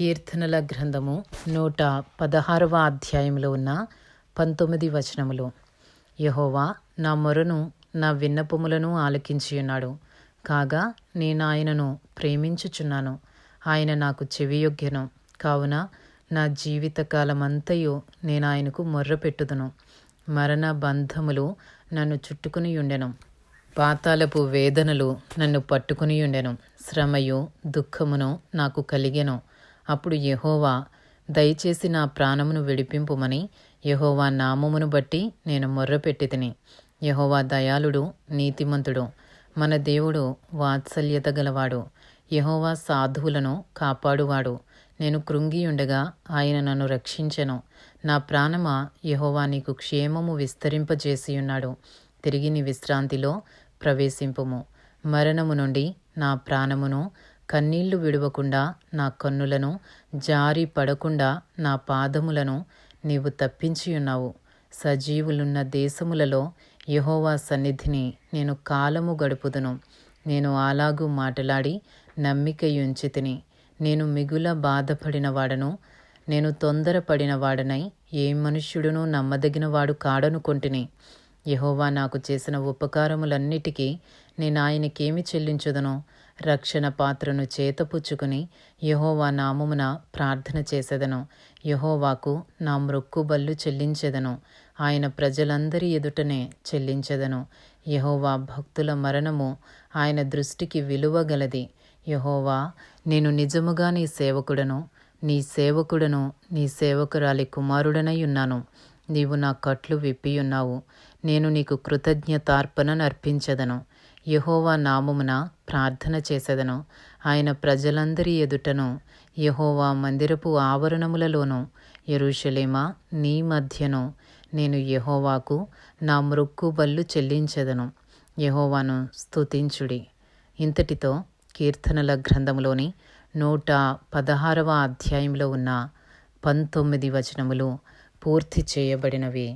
కీర్తనల గ్రంథము నూట పదహారవ అధ్యాయంలో ఉన్న పంతొమ్మిది వచనములు. యహోవా నా మొరను నా విన్నపములను ఆలకించి ఉన్నాడు కాగా నేను ఆయనను ప్రేమించుచున్నాను. ఆయన నాకు చెవియొగ్గెను. కావున నా జీవితకాలమంతయు నేను ఆయనకు మొర్రపెట్టుదును మరణ బంధములు నన్ను చుట్టుకుని ఉండెను పాతాలపు వేదనలు నన్ను పట్టుకుని ఉండెను శ్రమయు దుఃఖమును నాకు కలిగెను. అప్పుడు యహోవా దయచేసి నా ప్రాణమును విడిపింపుమని యహోవా నామమును బట్టి నేను మొర్రపెట్టి తిని యహోవా దయాళుడు నీతిమంతుడు మన దేవుడు వాత్సల్యత గలవాడు. యహోవా సాధువులను కాపాడువాడు. నేను కృంగి ఉండగా ఆయన నన్ను రక్షించెను. నా ప్రాణమా యహోవా నీకు క్షేమము విస్తరింపజేసి ఉన్నాడు తిరిగి నీ విశ్రాంతిలో ప్రవేశింపుము. మరణము నుండి నా ప్రాణమును కన్నీళ్ళు విడవకుండా నా కన్నులను జారి పడకుండా నా పాదములను నీవు తప్పించియున్నావు. సజీవులున్న దేశములలో యహోవా సన్నిధిని నేను కాలము గడుపుదును. నేను అలాగూ మాటలాడి నమ్మికయుంచితిని నేను మిగుల బాధపడిన వాడను నేను తొందరపడిన వాడనై ఏ మనుష్యుడునూ నమ్మదగినవాడు కాడనుకొంటిని. యహోవా నాకు చేసిన ఉపకారములన్నిటికీ నేను ఆయనకేమి చెల్లించుదను రక్షణ పాత్రను చేతపుచ్చుకుని యహోవా నామమున ప్రార్థన చేసేదను. యహోవాకు నా మ్రొక్కుబళ్ళు చెల్లించెదను. ఆయన ప్రజలందరి ఎదుటనే చెల్లించెదను. యహోవా భక్తుల మరణము ఆయన దృష్టికి విలువగలది యహోవా నేను నిజముగా నీ సేవకుడను నీ సేవకుడను నీ సేవకురాలి కుమారుడనై ఉన్నాను. నీవు నా కట్లు విప్పియున్నావు నేను నీకు కృతజ్ఞతార్పణను అర్పించదను. యహోవా నామమున ప్రార్థన చేసేదను. ఆయన ప్రజలందరి ఎదుటను యహోవా మందిరపు ఆవరణములలోనూ ఎరుషలేమా నీ మధ్యను నేను యహోవాకు నా మృక్కుబళ్ళు చెల్లించెదను. యహోవాను స్తుతించుడి. ఇంతటితో కీర్తనల గ్రంథములోని నూట పదహారవ అధ్యాయంలో ఉన్న పంతొమ్మిది వచనములు పూర్తి చేయబడినవి.